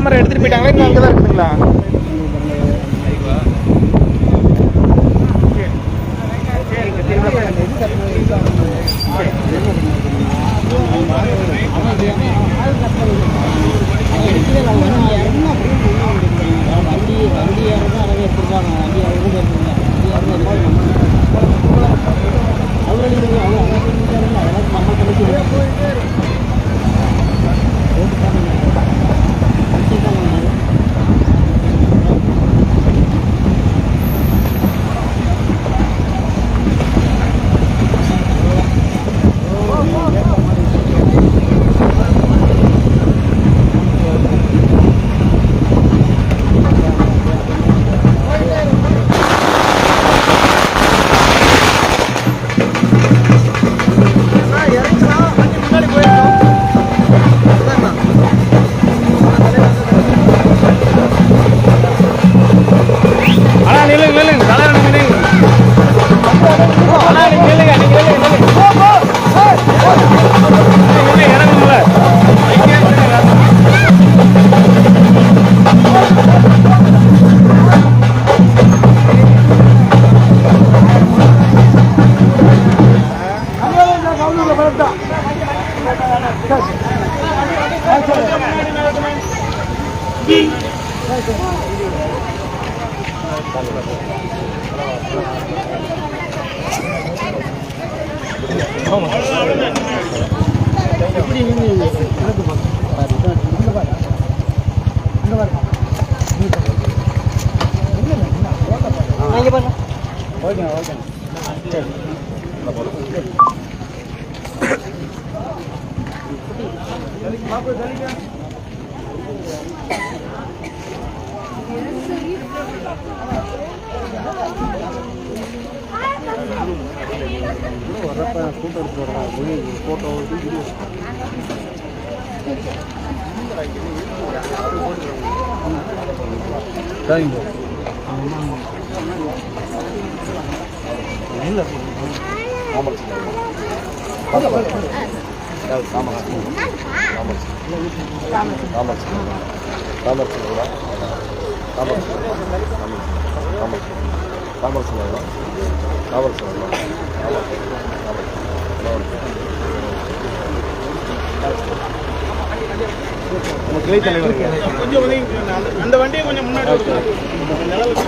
Camera எடுத்துகிட்டு எடுத்துட்டு போயிட்டாங்களா? இன்னும் அங்கே தான் இருக்குதுங்களா? அண்ணா நில்லுங்க நில்லுங்க தலைவன் நில்லுங்க அண்ணா நீங்க நில்லுங்க நீங்க நில்லுங்க நில்லுங்க நில்லுங்க, இறங்குங்கள இங்கே பாருங்க. வரப்ப ஃபோட்டோ எடுத்து வரலாம் போய் கிளை தலைவர் கொஞ்சம். அந்த- அந்த வண்டியை கொஞ்சம் முன்னாடி. நிழலுக்கு.